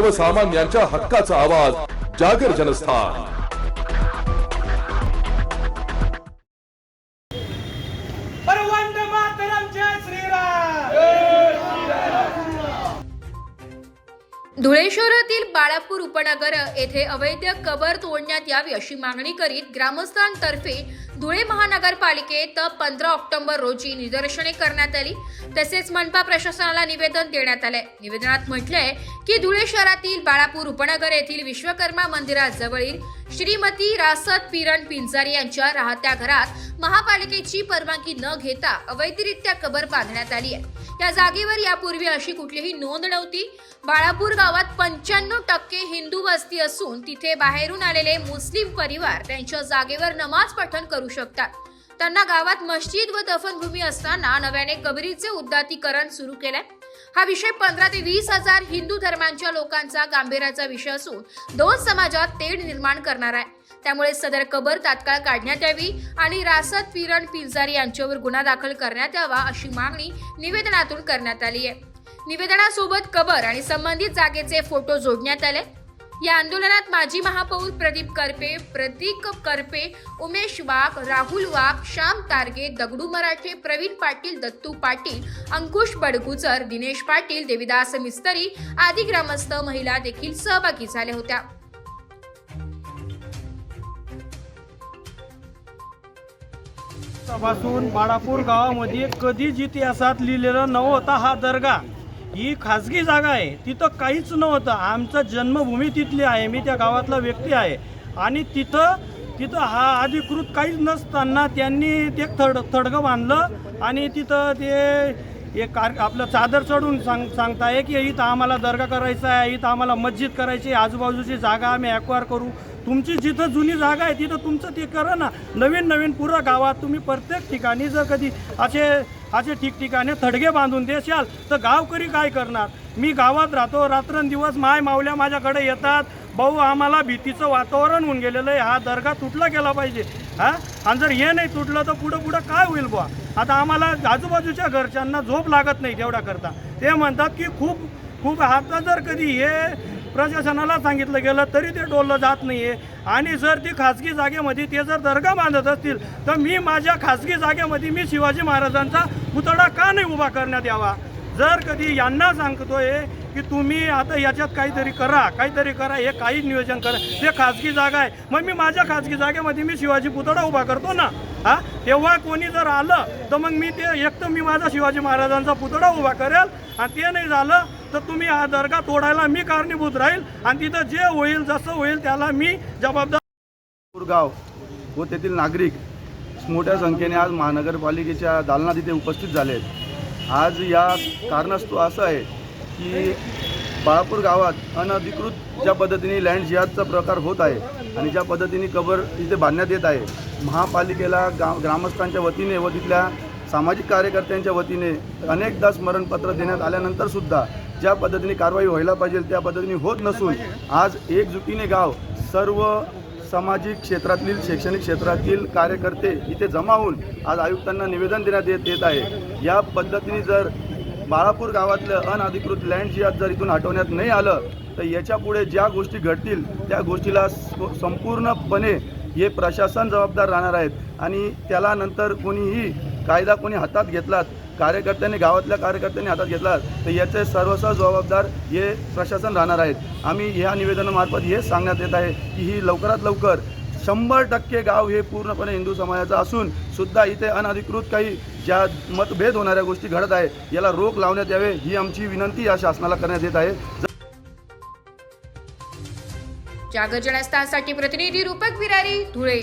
सर्वसामान्यांच्या हक्काचा आवाज जागर जनस्थान. अरे वंदे मातरम जय श्रीराम! धुळे शहरातील बाळापूर उपनगर येथे अवैध कबर तोडण्यात यावी अशी मागणी करीत ग्रामस्थांतर्फे धुळे महानगरपालिकेत पंधरा ऑक्टोबर रोजी निदर्शने करण्यात आली. तसेच मनपा प्रशासनाला निवेदन देण्यात आले निवेदनात म्हटलंय की धुळे शहरातील बाळापूर उपनगर येथील विश्वकर्मा मंदिराजवळील श्रीमती रासत पिरण पिंजारी यांच्या राहत्या घरात महापालिकेची परवानगी न घेता अवैधरित्या कबर बांधण्यात आली आहे. या जागेवर यापूर्वी अशी कुठलीही नोंद नव्हती. बाळापूर गावात पंच्याण्णव टक्के हिंदू वस्ती असून तिथे बाहेरून आलेले मुस्लिम परिवार त्यांच्या जागेवर नमाज पठण करू शकतात. त्यांना गावात मस्जिद व दफनभूमी असताना नव्याने कबरीचे उद्दातीकरण सुरू केलंय. हा विषय पंधरा ते वीस हजार हिंदू धर्मांच्या लोकांचा गांभीर्याचा विषय असून दोन समाजात तेढ निर्माण करणार आहे. त्यामुळे सदर कबर तात्काळ काढण्यात यावी आणि रासत पिरण पिंजारी यांच्यावर गुन्हा दाखल करण्यात यावा अशी मागणी निवेदनातून करण्यात आली आहे निवेदनासोबत कबर आणि संबंधित जागेचे फोटो जोडण्यात आले. या आंदोलनात माजी महापौर प्रदीप करपे प्रतीक करपे उमेश वाघ राहुल वाघ श्याम तारगे दगडू मराठे प्रवीण पाटील दत्तू पाटील अंकुश बडगुजर दिनेश पाटील देविदास मिस्तरी आदी ग्रामस्थ महिला देखील सहभागी झाल्या होत्या. पासून बाळापूर गावामध्ये कधीच इतिहासात लिहिलेला नव्हता हा दर्गा. ही खाजगी जागा आहे. तिथं काहीच नव्हतं. आमचं जन्मभूमी तिथली आहे. मी त्या गावातला व्यक्ती आहे. आणि तिथं तिथं हा अधिकृत काहीच नसताना त्यांनी ते थड थडगं बांधलं आणि तिथं ते एक कार आपलं चादर चढून सांग सांगताय की इथं आम्हाला दर्गा करायचा आहे. इथं आम्हाला मस्जिद करायची आहे. आजूबाजूची जागा आम्ही ॲक्वायर करू. तुमची जिथं जुनी जागा आहे तिथं तुमचं ते करा ना. नवीन नवीन पुरा गावात तुम्ही प्रत्येक ठिकाणी जर कधी असे असे ठिकठिकाणी थडगे बांधून देशाल. तर गावकरी काय करणार? मी गावात राहतो रात्रंदिवस माय मावल्या माझ्याकडे येतात. भाऊ आम्हाला भीतीचं वातावरण होऊन गेलेलं आहे. हा दर्गा तुटला गेला पाहिजे. हा? आणि जर हे नाही तुटलं तर पुढं पुढं काय होईल बुवा? आता आम्हाला आजूबाजूच्या घरच्यांना झोप लागत नाही तेवढ्या करता ते म्हणतात की खूप खूप आता जर कधी हे प्रशासनाला सांगितलं गेलं तरी ते डोललं जात नाही आहे आणि जर ती खाजगी जागेमध्ये ते जर दर्गा बांधत असतील तर मी माझ्या खाजगी जागेमध्ये मी शिवाजी महाराजांचा पुतळा का नाही उभा करण्यात यावा? जर कधी यांना सांगतोय की तुम्ही आता याच्यात काहीतरी करा काहीतरी करा हे काही नियोजन करा. ते खाजगी जागा आहे. मग मी माझ्या खाजगी जागेमध्ये मी शिवाजी पुतळा उभा करतो ना? हा? तेव्हा कोणी जर आलं तर मग मी ते एक तर मी माझा शिवाजी महाराजांचा पुतळा उभा करेल आणि ते नाही झालं तर तुम्ही हा दर्गा तोडायला मी कारणीभूत राहील आणि तिथं जे होईल जसं होईल त्याला मी जबाबदार गाव व तेथील नागरिक मोठ्या संख्येने आज महानगरपालिकेच्या दालनात तिथे उपस्थित झाले आहेत. आज या कारणास्तव असं आहे की बाळापूर गावात अनधिकृत ज्या पद्धतीने लँड जिहादचा प्रकार होत आहे आणि ज्या पद्धतीने कबर इथे बांधण्यात येत आहे महापालिकेला गा ग्रामस्थांच्या वतीने व तिथल्या सामाजिक कार्यकर्त्यांच्या वतीने अनेकदा स्मरणपत्र देण्यात आल्यानंतर सुद्धा ज्या पद्धतीने कारवाई व्हायला पाहिजे त्या पद्धतीने होत नसून आज एकजुटीने गाव सर्व सामाजिक क्षेत्रातील शैक्षणिक क्षेत्रातील कार्यकर्ते इथे जमा होऊन आज आयुक्तांना निवेदन देण्यात येत येत आहे. या पद्धतीने जर बाळापूर गावातलं अनधिकृत लँड आज जर इथून हटवण्यात नाही आलं तर याच्यापुढे ज्या गोष्टी घडतील त्या गोष्टीला संपूर्णपणे हे प्रशासन जबाबदार राहणार आहेत. आणि त्याला नंतर कोणीही कायदा कोणी हातात घेतलात कार्यकर्त्यांनी गावातल्या कार्यकर्त्यांनी हातात घेतला तर याचे सर्वस्व जबाबदार हे प्रशासन राहणार आहेत आम्ही ह्या निवेदनामार्फत हे सांगण्यात येत आहे की ही लवकरात लवकर शंभर टक्के गाव हे पूर्णपणे हिंदू समाजाचं असून सुद्धा इथे अनधिकृत काही ज्या मतभेद होणाऱ्या गोष्टी घडत आहे याला रोख लावण्यात यावे ही आमची विनंती या शासनाला करण्यात येत आहे. जागर जनस्थानसाठी प्रतिनिधी रूपक विरारी धुळे.